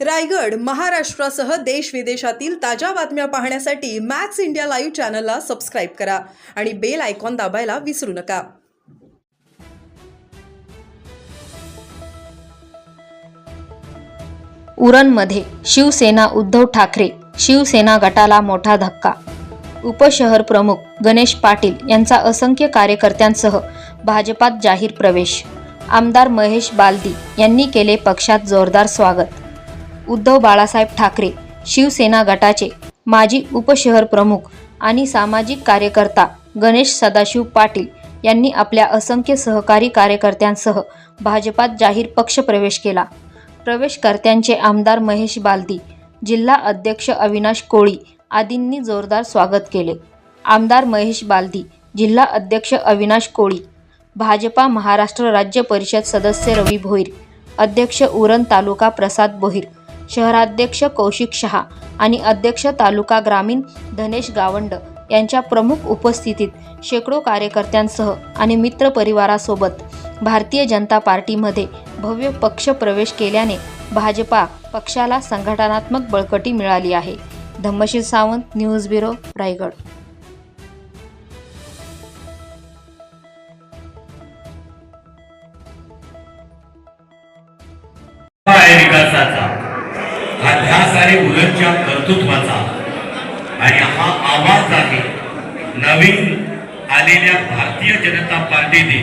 रायगड महाराष्ट्रासह देश विदेशातील ताज्या बातम्या पाहण्यासाठी मॅक्स इंडिया लाईव्ह चॅनलला सबस्क्राईब करा आणि बेल आयकॉन दाबायला विसरू नका. उरणमध्ये शिवसेना उद्धव ठाकरे शिवसेना गटाला मोठा धक्का. उपशहर प्रमुख गणेश पाटील यांचा असंख्य कार्यकर्त्यांसह भाजपात जाहीर प्रवेश. आमदार महेश बालदी यांनी केले पक्षात जोरदार स्वागत. उद्धव बाळासाहेब ठाकरे शिवसेना गटाचे माजी उपशहर प्रमुख आणि सामाजिक कार्यकर्ता गणेश सदाशिव पाटील यांनी आपल्या असंख्य सहकारी कार्यकर्त्यांसह भाजपात जाहीर पक्षप्रवेश केला. प्रवेशकर्त्यांचे आमदार महेश बालदी जिल्हा अध्यक्ष अविनाश कोळी आदींनी जोरदार स्वागत केले. आमदार महेश बालदी जिल्हा अध्यक्ष अविनाश कोळी भाजपा महाराष्ट्र राज्य परिषद सदस्य रवी भोईर अध्यक्ष उरण तालुका प्रसाद बोहीर शहराध्यक्ष कौशिक शहा आणि अध्यक्ष तालुका ग्रामीण धनेश गावंड यांच्या प्रमुख उपस्थितीत शेकडो कार्यकर्त्यांसह आणि मित्रपरिवारासोबत भारतीय जनता पार्टीमध्ये भव्य पक्ष प्रवेश केल्याने भाजपा पक्षाला संघटनात्मक बळकटी मिळाली आहे. Dhammasheel Sawant news bureau Raigad. आहे कर्तृत्वाचा. आणि हा आवाज आहे नवीन आलेल्या भारतीय जनता पार्टीने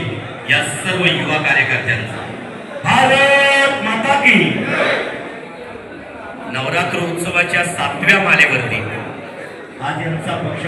या सर्व युवा कार्यकर्त्यांचा. भारत माता की नवरात्र उत्सवाच्या सातव्या मालेवरती आज यांचा पक्ष